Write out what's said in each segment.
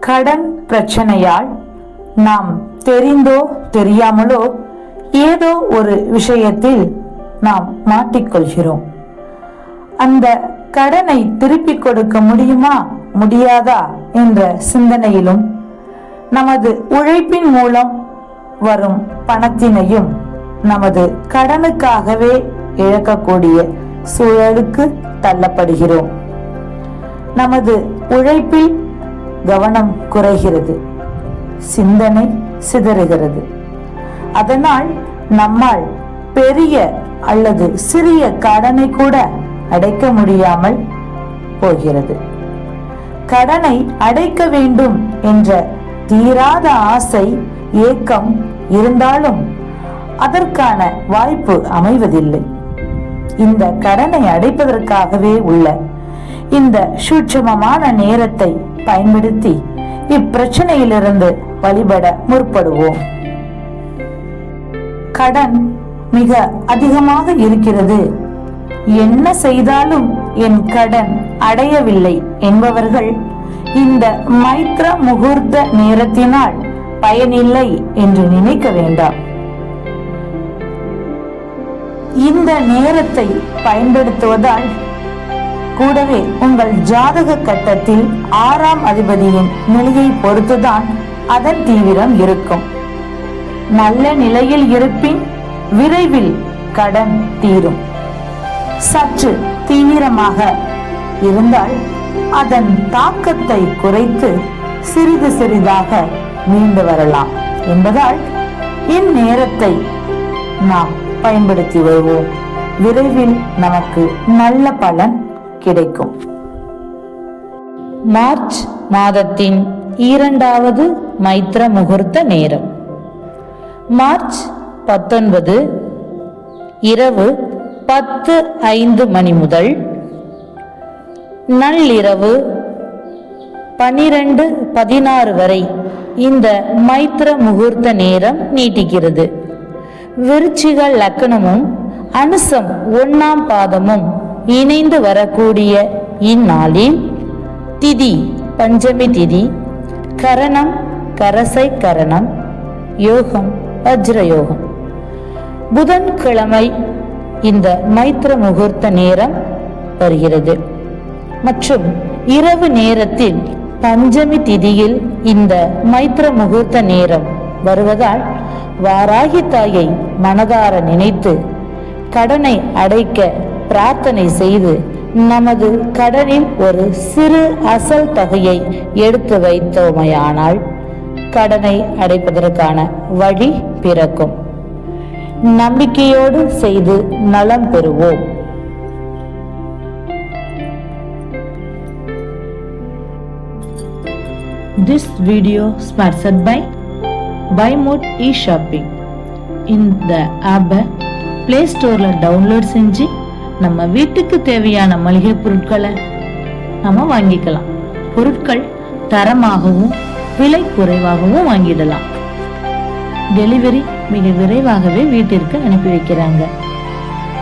கடன் பிரச்சனையால் நாம் தெரிந்தோ தெரியாமலோ ஏதோ ஒரு விஷயத்தில் நாம் மாட்டிக்கொள்கிறோம். அந்த கடனை திருப்பிக் கொடுக்க முடியுமா முடியாதா என்ற சிந்தனையிலும் நமது உழைப்பின் மூலம் வரும் பணத்தினையும் நமது கடனுக்காகவே இழக்கக்கூடிய சூழலுக்கு தள்ளப்படுகிறோம். நமது உழைப்பில் கவனம் குறைகிறது. சிந்தனை சிதறுகிறது. அதனால் நம்மால் பெரிய அல்லது சிறிய கடனை கூட அடைக்க முடியாமல் போகிறது. கடனை அடைக்க வேண்டும் என்ற தீராத ஆசை ஏக்கம் இருந்தாலும் அதற்கான வாய்ப்பு அமைவதில்லை. இந்த கடனை அடைப்பதற்காகவே உள்ள இந்த சூட்சமமான நேரத்தை பயன்படுத்தி இப்பிரச்சனையிலிருந்து வழிபட முற்படுவோம். கடன் மிக அதிகமாக இருக்கிறது. என்ன செய்தாலும் என் கடன் அடையவில்லை என்பவர்கள் இந்த மைத்ர முகூர்த்த நேரத்தினால் பயனில்லை என்று நினைக்க வேண்டாம். இந்த நேரத்தை பயன்படுத்துவதால் கூடவே உங்கள் ஜாதக கட்டத்தில் ஆறாம் அதிபதியின் நிலையை பொறுத்துதான் அதன் தீவிரம் இருக்கும். நல்ல நிலையில் இருப்பின் விரைவில் கடன் தீரும். சற்று தீவிரமாக இருந்தால் அதன் தாக்கத்தை குறைத்து சிறிது சிறிதாக மீண்டு வரலாம் என்பதால் இந்நேரத்தை நாம் பயன்படுத்தி வருவோம். விரைவில் நமக்கு நல்ல பலன் கிடைக்கும். மார்ச் மாதத்தின் இரண்டாவது மைத்ர முகூர்த்த நேரம். மார்ச் பத்தொன்பது இரவு பத்து ஐந்து மணி முதல் நள்ளிரவு பனிரெண்டு பதினாறு வரை இந்த மைத்ர முகூர்த்த நேரம் நீட்டிக்கிறது விருச்சிக லக்கணமும் அனுசம் ஒன்னாம் பாதமும் இணைந்து வரக்கூடிய இந்நாளில் திதி பஞ்சமி திதி கரணம் கரசை கரணம் யோகம் வஜ்ரயோகம். புதன்கிழமை இந்த மைத்ர முகூர்த்த நேரம் வருகிறது. மற்றும் இரவு நேரத்தில் பஞ்சமி திதியில் இந்த மைத்ர முகூர்த்த நேரம் வருவதால் வாராகி தாயை மனதார நினைத்து கடனை அடைக்க பிரார்த்தனை செய்து நமது கடனில் ஒரு சிறு அசல் தொகையை எடுத்து வைத்தோமையானால் கடனை அடைப்பதற்கான வழி பிறக்கும். நம்பிக்கையோடு செய்து நலம் பெறுவோம். This video sponsored by buy Mode e shopping இந்த ஆப்பை ப்ளே ஸ்டோரில் டவுன்லோட் செஞ்சு நம்ம வீட்டுக்கு தேவையான மளிகை பொருட்களை நம்ம வாங்கிக்கலாம். பொருட்கள் தரமாகவும் விலை குறைவாகவும் வாங்கிடலாம். டெலிவரி மிக விரைவாகவே வீட்டிற்கு அனுப்பி வைக்கிறாங்க.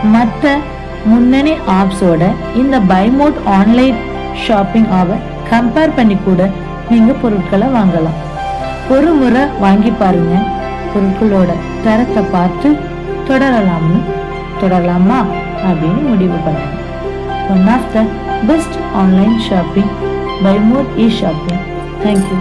மற்ற முன்னணி ஆப்ஸோட இந்த பைமோட் ஆன்லைன் ஷாப்பிங் ஆப்பை கம்பேர் பண்ணி கூட நீங்கள் பொருட்களை வாங்கலாம். ஒரு முறை வாங்கி பாருங்க. பொருட்களோட தரத்தை பார்த்து தொடரலாம்னு தொடரலாமா? அப்படின்னு முடிவு பண்ணுங்க one of the best online shopping by mode e shopping thank you